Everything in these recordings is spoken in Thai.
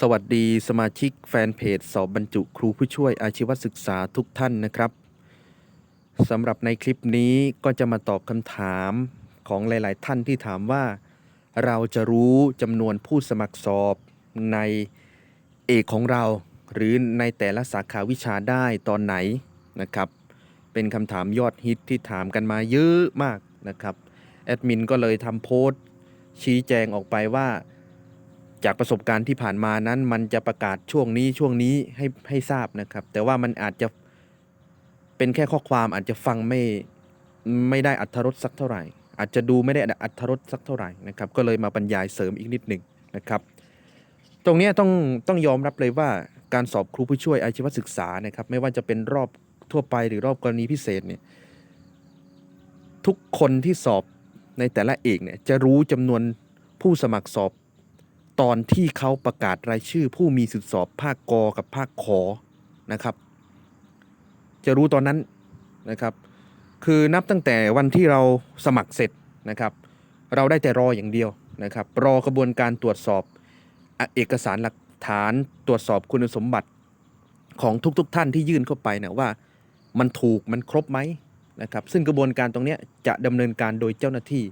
สวัสดีสมาชิกแฟนเพจสอบบรรจุครูผู้ช่วยอาชีวศึกษาทุกท่านนะครับสำหรับในคลิปนี้ก็จะมาตอบคำถามของหลาย ๆ ท่านที่ถามว่า เราจะรู้จำนวนผู้สมัครสอบในเอกของเรา หรือในแต่ละสาขาวิชาได้ตอนไหนนะครับ เป็นคำถามยอดฮิตที่ถามกันมาเยอะมากนะครับแอดมินก็เลยทำโพสต์ชี้แจงออกไปว่า จากประสบการณ์ที่ผ่านมานั้น มันจะประกาศช่วงนี้ช่วงนี้ให้ให้ทราบนะครับ แต่ว่ามันอาจจะเป็นแค่ข้อความอาจจะฟังไม่ไม่ได้อัธรสสักเท่าไหร่ อาจจะดูไม่ได้อัธรสสักเท่าไหร่นะครับ ก็เลยมาบรรยายเสริมอีกนิดหนึ่งนะครับ ตรงนี้ต้องต้องยอมรับเลยว่าการสอบครูผู้ช่วยอาชีวศึกษานะครับ ไม่ว่าจะเป็นรอบทั่วไปหรือรอบกรณีพิเศษเนี่ยทุกคนที่สอบในแต่ละเอกเนี่ยจะรู้จำนวนผู้สมัครสอบ ตอนที่เขาประกาศรายชื่อผู้มีสิทธิสอบภาคกอกับภาคขอนะครับ จะรู้ตอนนั้นนะครับ คือนับตั้งแต่วันที่เราสมัครเสร็จนะครับ เราได้แต่รออย่างเดียวนะครับ รอกระบวนการตรวจสอบเอกสารหลักฐานตรวจสอบคุณสมบัติของทุกๆทท่านที่ยื่นเข้าไปนี่ยว่ามันถูกมันครบไหมนะครับ ซึ่งกระบวนการตรงนี้จะดำเนินการโดยเจ้าหน้าที่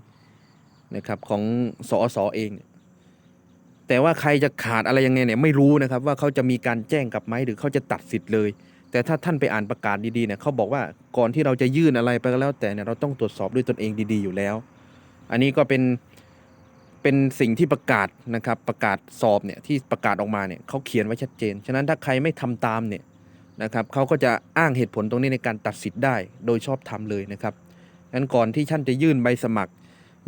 นะครับของสอสอเอง แต่ว่าใครจะขาดอะไรยังไงเนี่ยไม่รู้นะครับว่าเขาจะมีการแจ้งกลับไหมหรือเขาจะตัดสิทธิ์เลย แต่ถ้าท่านไปอ่านประกาศดีๆเนี่ยเขาบอกว่าก่อนที่เราจะยื่นอะไรไปก็แล้วแต่เนี่ยเราต้องตรวจสอบด้วยตนเองดีๆอยู่แล้ว อันนี้ก็เป็นเป็นสิ่งที่ประกาศนะครับประกาศสอบเนี่ยที่ประกาศออกมาเนี่ยเขาเขียนไว้ชัดเจน ฉะนั้นถ้าใครไม่ทำตามเนี่ยนะครับเขาก็จะอ้างเหตุผลตรงนี้ในการตัดสิทธิ์ได้โดยชอบทำเลยนะครับงั้นก่อนที่ท่านจะยื่นใบสมัคร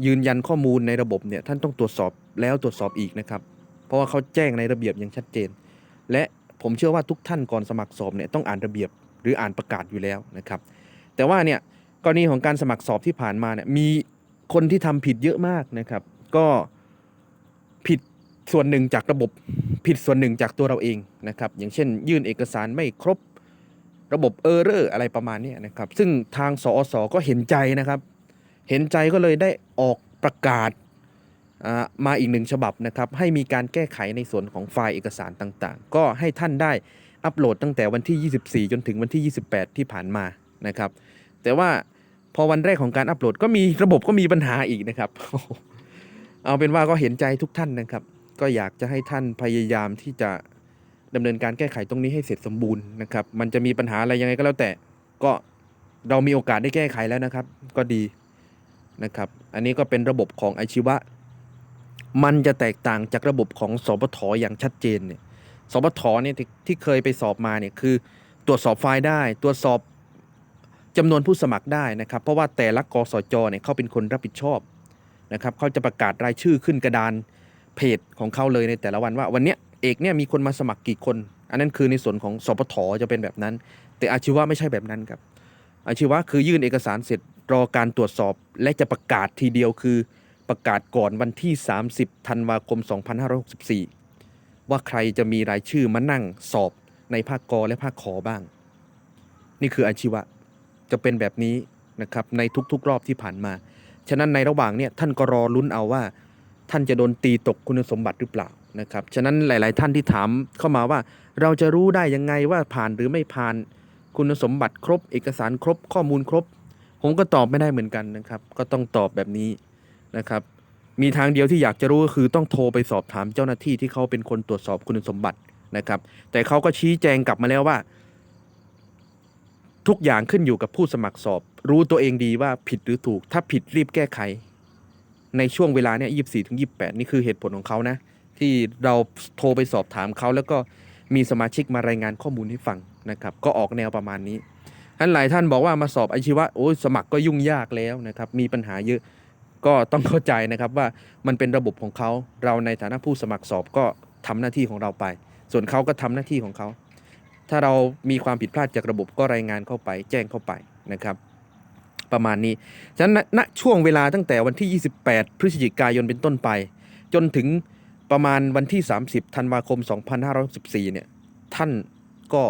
ยืนยันข้อมูลในระบบเนี่ยท่านต้องตรวจสอบแล้วตรวจสอบอีกนะครับ เพราะว่าเขาแจ้งในระเบียบอย่างชัดเจน และผมเชื่อว่าทุกท่านก่อนสมัครสอบเนี่ยต้องอ่านระเบียบหรืออ่านประกาศอยู่แล้วนะครับ แต่ว่าเนี่ยกรณีของการสมัครสอบที่ผ่านมาเนี่ยมีคนที่ทำผิดเยอะมากนะครับ ก็ผิดส่วนหนึ่งจากระบบผิดส่วนหนึ่งจากตัวเราเองนะครับ อย่างเช่น ยื่นเอกสารไม่ครบระบบเออร์เรอร์อะไรประมาณนี้นะครับ ซึ่งทางสอสอก็เห็นใจนะครับ เห็นใจก็เลยได้ออกประกาศ มาอีกหนึ่งฉบับนะครับ ให้มีการแก้ไขในส่วนของไฟล์เอกสารต่างๆ ก็ให้ท่านได้อัปโหลดตั้งแต่วันที่ 24 จนถึงวันที่ 28 ที่ผ่านมานะครับ แต่ว่าพอวันแรกของการอัปโหลดก็มีระบบก็มีปัญหาอีกนะครับ เอาเป็นว่าก็เห็นใจทุกท่านนะครับ ก็อยากจะให้ท่านพยายามที่จะดำเนินการแก้ไขตรงนี้ให้เสร็จสมบูรณ์นะครับ มันจะมีปัญหาอะไรยังไงก็แล้วแต่ก็เรามีโอกาสได้แก้ไขแล้วนะครับ ก็ดีนะครับ อันนี้ก็เป็นระบบของอาชีวะ มันจะแตกต่างจากระบบของสปทอย่างชัดเจนเนี่ยสปทเนี่ยที่ที่เคยไปสอบมาเนี่ยคือ ตรวจสอบไฟล์ได้ ตรวจสอบจำนวนผู้สมัครได้นะครับ เพราะว่าแต่ละกสจเนี่ยเขาเป็นคนรับผิดชอบนะครับเขาจะประกาศรายชื่อขึ้นกระดานเพจของเขาเลยในแต่ละวันว่าวันเนี้ยเอกเนี่ยมีคนมาสมัครกี่คน อันนั้นคือในส่วนของสปทจะเป็นแบบนั้น แต่อาชีวะไม่ใช่แบบนั้นครับอาชีวะคือยื่นเอกสารเสร็จรอการตรวจสอบและจะประกาศทีเดียวคือ ประกาศก่อนวันที่ 30 ธันวาคม 2564 ว่าใครจะมีรายชื่อมานั่งสอบในภาคกอและภาคขอบ้าง นี่คืออาชีวะจะเป็นแบบนี้นะครับในทุกๆ รอบที่ผ่านมา ฉะนั้นในระหว่างเนี่ยท่านก็รอลุ้นเอาว่า ท่านจะโดนตีตกคุณสมบัติหรือเปล่านะครับ ฉะนั้นหลาย ๆ ท่านที่ถามเข้ามาว่าเราจะรู้ได้ยังไงว่าผ่านหรือไม่ผ่านคุณสมบัติครบ เอกสารครบข้อมูลครบ ผมก็ตอบไม่ได้เหมือนกันนะครับ ก็ต้องตอบแบบนี้ นะครับ มีทางเดียวที่อยากจะรู้ก็คือต้องโทรไปสอบถามเจ้าหน้าที่ที่เขาเป็นคนตรวจสอบคุณสมบัตินะครับ แต่เขาก็ชี้แจงกลับมาแล้วว่า ทุกอย่างขึ้นอยู่กับผู้สมัครสอบ รู้ตัวเองดีว่าผิดหรือถูก ถ้าผิดรีบแก้ไข ในช่วงเวลาเนี่ยยี่สี่ถึงยี่แปดนี่คือเหตุผลของเขานะ ที่เราโทรไปสอบถามเขาแล้วก็มีสมาชิกมารายงานข้อมูลให้ฟังนะครับ ก็ออกแนวประมาณนี้ท่านหลายท่านบอกว่ามาสอบอาชีวะโอ้ยสมัครก็ยุ่งยากแล้วนะครับ มีปัญหาเยอะ ก็ต้องเข้าใจนะครับว่ามันเป็นระบบของเขาเราในฐานะผู้สมัครสอบก็ทำหน้าที่ของเราไป ส่วนเขาก็ทำหน้าที่ของเขา ถ้าเรามีความผิดพลาดจากระบบก็รายงานเข้าไป แจ้งเข้าไปนะครับประมาณนี้ ฉะนั้นณณช่วงเวลาตั้งแต่วันที่ 28 พฤศจิกายนเป็นต้นไป จนถึงประมาณวันที่ 30 ธันวาคม 2564 เนี่ย ท่านก็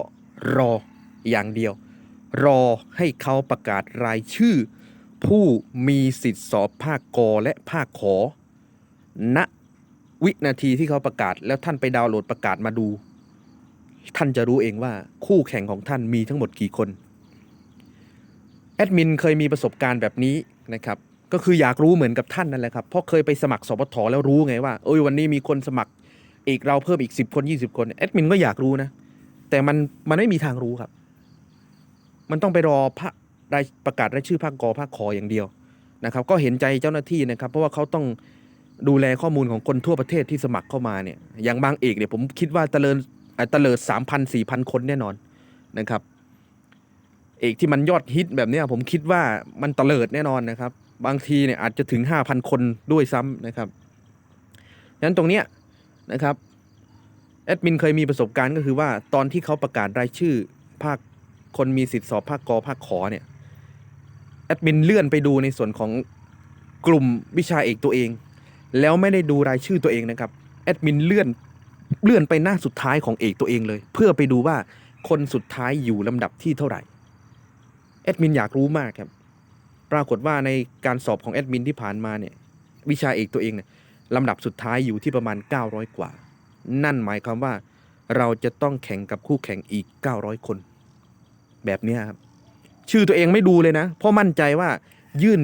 รออย่างเดียว รอให้เขาประกาศรายชื่อ ผู้มีสิทธิ์สอบภาคกอและภาคขอ ณ วินาทีที่เขาประกาศ แล้วท่านไปดาวน์โหลดประกาศมาดู ท่านจะรู้เองว่าคู่แข่งของท่านมีทั้งหมดกี่คน แอดมินเคยมีประสบการณ์แบบนี้นะครับ ก็คืออยากรู้เหมือนกับท่านนั่นแหละครับ เพราะเคยไปสมัครสปทแล้วรู้ไงว่าเอ้ยวันนี้มีคนสมัครอีกเราเพิ่มอีก 10 คน 20 คนแอดมินก็อยากรู้นะ แต่มันมันไม่มีทางรู้ครับ มันต้องไปรอพระ รายประกาศรายชื่อภาคกอภาคขออย่างเดียวนะครับ ก็เห็นใจเจ้าหน้าที่นะครับ เพราะว่าเขาต้องดูแลข้อมูลของคนทั่วประเทศที่สมัครเข้ามาเนี่ยอย่างบางเอกเนี่ยผมคิดว่าตะเลินอะตะเลิดสามพันสี่พันคนแน่นอนนะครับ เอกที่มันยอดฮิตแบบนี้ผมคิดว่ามันตะเลิดแน่นอนนะครับ บางทีเนี่ยอาจจะถึงห้าพันคนด้วยซ้ำนะครับฉะนั้นตรงเนี้ยนะครับแอดมินเคยมีประสบการณ์ก็คือว่าตอนที่เขาประกาศรายชื่อภาคคนมีสิทธิสอบภาคกอภาคขอเนี่ย แอดมินเลื่อนไปดูในส่วนของกลุ่มวิชาเอกตัวเอง แล้วไม่ได้ดูรายชื่อตัวเองนะครับแอดมินเลื่อนเลื่อนไปหน้าสุดท้ายของเอกตัวเองเลย เพื่อไปดูว่าคนสุดท้ายอยู่ลำดับที่เท่าไหร่แอดมินอยากรู้มากครับ ปรากฏว่าในการสอบของแอดมินที่ผ่านมาเนี่ยวิชาเอกตัวเองเนี่ยลำดับสุดท้ายอยู่ที่ประมาณ 900 กว่า นั่นหมายความว่าเราจะต้องแข่งกับคู่แข่งอีก 900 คน แบบนี้ครับ ชื่อตัวเองไม่ดูเลยนะ เพราะมั่นใจว่ายื่น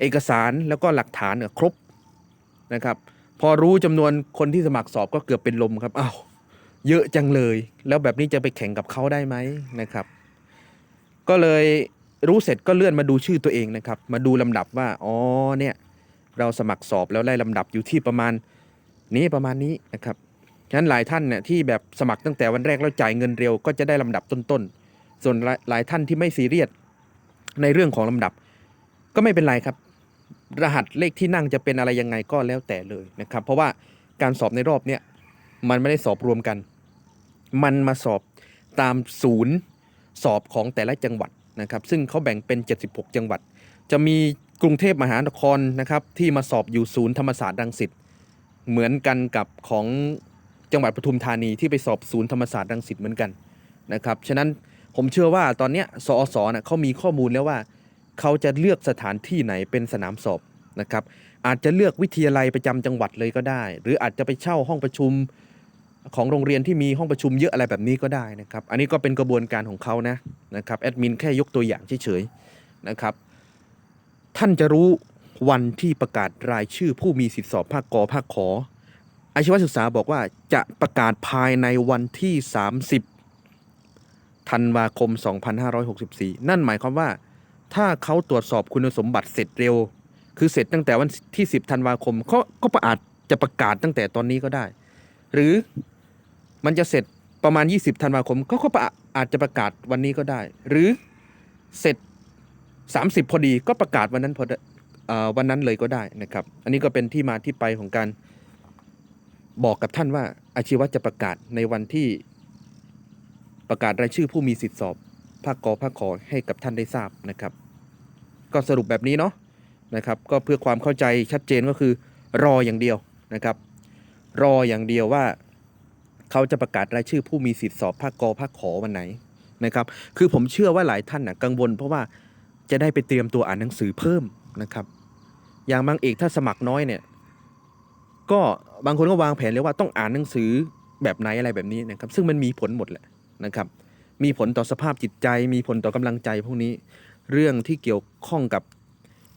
เอกสารแล้วก็หลักฐานเนี่ยครบนะครับ พอรู้จำนวนคนที่สมัครสอบก็เกือบเป็นลมครับอ้าวเยอะจังเลย แล้วแบบนี้จะไปแข่งกับเขาได้ไหมนะครับ ก็เลยรู้เสร็จก็เลื่อนมาดูชื่อตัวเองนะครับ มาดูลำดับว่าอ๋อเนี่ยเราสมัครสอบแล้วได้ลำดับอยู่ที่ประมาณนี้ประมาณนี้นะครับฉะนั้นหลายท่านเนี่ยที่แบบสมัครตั้งแต่วันแรกแล้วจ่ายเงินเร็วก็จะได้ลำดับต้นๆ ส่วนหลายท่านที่ไม่ซีเรียสในเรื่องของลำดับ ก็ไม่เป็นไรครับ รหัสเลขที่นั่งจะเป็นอะไรยังไงก็แล้วแต่เลยนะครับ เพราะว่าการสอบในรอบเนี่ยมันไม่ได้สอบรวมกัน มันมาสอบตามศูนย์สอบของแต่ละจังหวัดนะครับ ซึ่งเขาแบ่งเป็น 76 จังหวัด จะมีกรุงเทพมหานครนะครับที่มาสอบอยู่ศูนย์ธรรมศาสตร์รังสิตเหมือนกันกับของจังหวัดปทุมธานีที่ไปสอบศูนย์ธรรมศาสตร์รังสิตเหมือนกันนะครับ ฉะนั้น ผมเชื่อว่าตอนเนี้ยสอสนะเขามีข้อมูลแล้วว่า เขาจะเลือกสถานที่ไหนเป็นสนามสอบนะครับ อาจจะเลือกวิทยาลัยประจำจังหวัดเลยก็ได้ หรืออาจจะไปเช่าห้องประชุมของโรงเรียนที่มีห้องประชุมเยอะอะไรแบบนี้ก็ได้นะครับ อันนี้ก็เป็นกระบวนการของเขานะนะครับแอดมินแค่ยกตัวอย่างเฉยๆนะครับ ท่านจะรู้วันที่ประกาศรายชื่อผู้มีสิทธิสอบภาคกอภาคขออาชีวศึกษาบอกว่าจะประกาศภายในวันที่ 30 ธันวาคม 2564 นั่นหมายความว่า ถ้าเขาตรวจสอบคุณสมบัติเสร็จเร็ว คือเสร็จตั้งแต่วันที่ 10 ธันวาคมเขาก็อาจจะประกาศตั้งแต่ตอนนี้ก็ได้ หรือมันจะเสร็จประมาณ 20 ธันวาคมเขาก็อาจจะประกาศวันนี้ก็ได้ หรือเสร็จ 30 พอดีก็ประกาศวันนั้นพออวันนั้นเลยก็ได้นะครับ อันนี้ก็เป็นที่มาที่ไปของการบอกกับท่านว่าอาชีวะจะประกาศในวันที่ ประกาศรายชื่อผู้มีสิทธิสอบภาคกอภาคขอให้กับท่านได้ทราบนะครับ ก็สรุปแบบนี้เนาะนะครับ ก็เพื่อความเข้าใจชัดเจนก็คือ รออย่างเดียวนะครับ รออย่างเดียวว่าเขาจะประกาศรายชื่อผู้มีสิทธิสอบภาคกอภาคขอวันไหนนะครับ คือผมเชื่อว่าหลายท่านนะกังวล เพราะว่าจะได้ไปเตรียมตัวอ่านหนังสือเพิ่มนะครับ อย่างบางเอกถ้าสมัครน้อยเนี่ย ก็บางคนก็วางแผนเลยว่าต้องอ่านหนังสือแบบไหนอะไรแบบนี้นะครับ ซึ่งมันมีผลหมดแหละ นะครับ มีผลต่อสภาพจิตใจ มีผลต่อกำลังใจพวกนี้ เรื่องที่เกี่ยวข้องกับ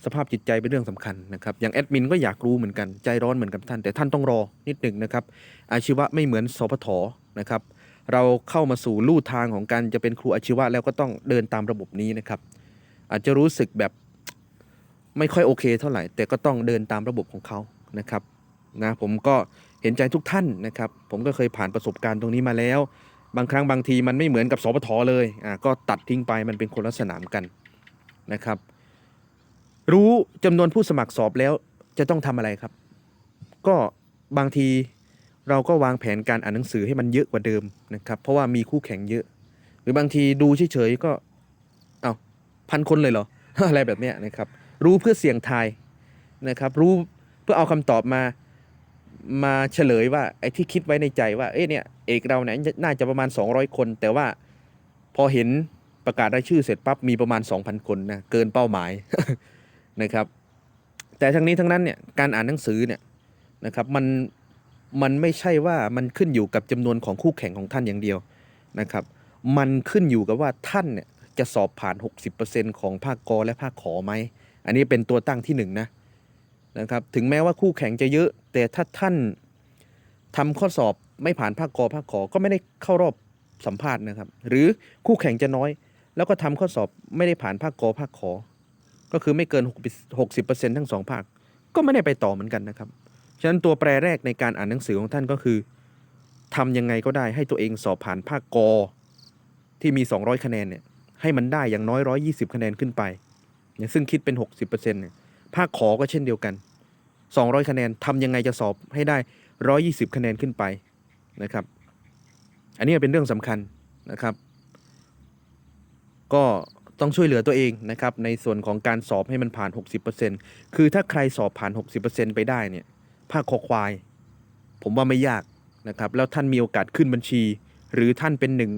สภาพจิตใจเป็นเรื่องสำคัญนะครับ อย่างแอดมินก็อยากรู้เหมือนกัน ใจร้อนเหมือนกับท่าน แต่ท่านต้องรอนิดหนึ่งนะครับ อาชีวะไม่เหมือนสพทนะครับ เราเข้ามาสู่ลู่ทางของการจะเป็นครูอาชีวะแล้วก็ต้องเดินตามระบบนี้นะครับ อาจจะรู้สึกแบบไม่ค่อยโอเคเท่าไหร่ แต่ก็ต้องเดินตามระบบของเขานะครับนะผมก็เห็นใจทุกท่านนะครับ ผมก็เคยผ่านประสบการณ์ตรงนี้มาแล้ว บางครั้งบางทีมันไม่เหมือนกับสพทเลยอ่าก็ตัดทิ้งไปมันเป็นคนละสนามกันนะครับ รู้จำนวนผู้สมัครสอบแล้วจะต้องทำอะไรครับ ก็บางทีเราก็วางแผนการอ่านหนังสือให้มันเยอะกว่าเดิมนะครับ เพราะว่ามีคู่แข่งเยอะ หรือบางทีดูเฉยๆก็เอาพันคนเลยเหรออะไรแบบเนี้ยนะครับ รู้เพื่อเสี่ยงทายนะครับ รู้เพื่อเอาคำตอบมา มาเฉลยว่าไอ้ที่คิดไว้ในใจว่าเอ้เนี่ยเอกเราเนี่ยน่าจะประมาณ 200 คน แต่ว่าพอเห็นประกาศรายชื่อเสร็จปั๊บมีประมาณ 2,000 คนนะเกินเป้าหมายนะครับ แต่ทั้งนี้ทั้งนั้นเนี่ยการอ่านหนังสือเนี่ยนะครับมันมันไม่ใช่ว่ามันขึ้นอยู่กับจำนวนของคู่แข่งของท่านอย่างเดียวนะครับ มันขึ้นอยู่กับว่าท่านเนี่ยจะสอบผ่าน 60%ของภาคกอและภาคขอไหม อันนี้เป็นตัวตั้งที่หนึ่งนะ นะครับถึงแม้ว่าคู่แข่งจะเยอะ แต่ถ้าท่านทำข้อสอบไม่ผ่านภาคกอภาคขอก็ไม่ได้เข้ารอบสัมภาษณ์นะครับ หรือคู่แข่งจะน้อย แล้วก็ทำข้อสอบไม่ได้ผ่านภาคกอภาคขอ ก็คือไม่เกิน 60%ทั้งสองภาค ก็ไม่ได้ไปต่อเหมือนกันนะครับฉะนั้นตัวแปรแรกในการอ่านหนังสือของท่านก็คือทำยังไงก็ได้ให้ตัวเองสอบผ่านภาคกอที่มี 200 คะแนนเนี่ยให้มันได้อย่างน้อย 120 คะแนนขึ้นไปเนี่ยซึ่งคิดเป็น 60%เนี่ย ภาคขอก็เช่นเดียวกัน 200 คะแนนทำยังไงจะสอบให้ได้ 120 คะแนนขึ้นไปนะครับ อันนี้เป็นเรื่องสำคัญนะครับ ก็ต้องช่วยเหลือตัวเองนะครับ ในส่วนของการสอบให้มันผ่าน 60%คือถ้าใครสอบผ่าน 60%ไปได้เนี่ยภาคคอควาย ผมว่าไม่ยากนะครับ แล้วท่านมีโอกาสขึ้นบัญชี หรือท่านเป็นหนึ่ง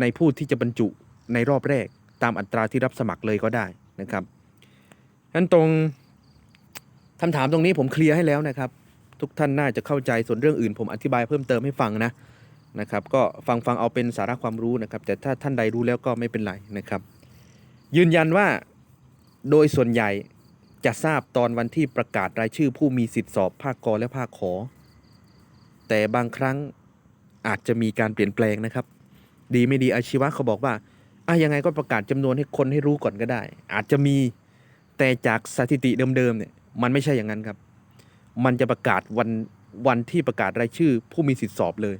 ในผู้ที่จะบรรจุในรอบแรก ตามอัตราที่รับสมัครเลยก็ได้นะครับนั้นตรง คำถามตรงนี้ผมเคลียร์ให้แล้วนะครับ ทุกท่านน่าจะเข้าใจส่วนเรื่องอื่น ผมอธิบายเพิ่มเติมให้ฟังนะนะครับก็ฟังฟังเอาเป็นสาระความรู้นะครับ แต่ถ้าท่านใดรู้แล้วก็ไม่เป็นไรนะครับ ยืนยันว่าโดยส่วนใหญ่จะทราบตอนวันที่ประกาศรายชื่อผู้มีสิทธิสอบภาคกอและภาคขอ แต่บางครั้งอาจจะมีการเปลี่ยนแปลงนะครับ ดีไม่ดีอาชีวะเขาบอกว่าอะยังไงก็ประกาศจำนวนให้คนให้รู้ก่อนก็ได้ อาจจะมีแต่จากสถิติเดิมๆเนี่ย มันไม่ใช่อย่างนั้นครับ มันจะประกาศวันวันที่ประกาศรายชื่อ ผู้มีสิทธิสอบเลย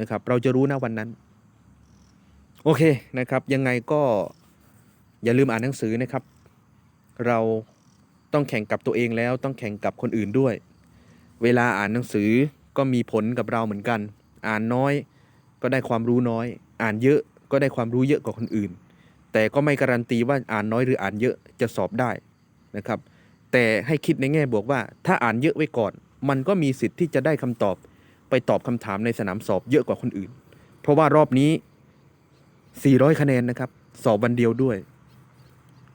นะครับ เราจะรู้นะวันนั้น โอเคนะครับ ยังไงก็อย่าลืมอ่านหนังสือนะครับ เราต้องแข่งกับตัวเองแล้วต้องแข่งกับคนอื่นด้วย เวลาอ่านหนังสือก็มีผลกับเราเหมือนกัน อ่านน้อยก็ได้ความรู้น้อย อ่านเยอะก็ได้ความรู้เยอะกว่าคนอื่น แต่ก็ไม่การันตีว่าอ่านน้อยหรืออ่านเยอะจะสอบได้นะครับ แต่ให้คิดในแง่บวกว่า ถ้าอ่านเยอะไว้ก่อน มันก็มีสิทธิ์ที่จะได้คำตอบ ไปตอบคำถามในสนามสอบเยอะกว่าคนอื่น เพราะว่ารอบนี้ 400 คะแนนนะครับ สอบวันเดียวด้วย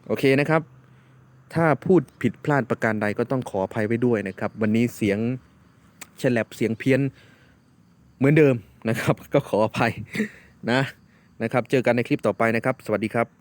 โอเคนะครับ ถ้าพูดผิดพลาดประการใดก็ต้องขออภัยไว้ด้วยนะครับ วันนี้เสียงฉลับเสียงเพี้ยนเหมือนเดิมนะครับ ก็ขออภัยนะนะครับ เจอกันในคลิปต่อไปนะครับ สวัสดีครับ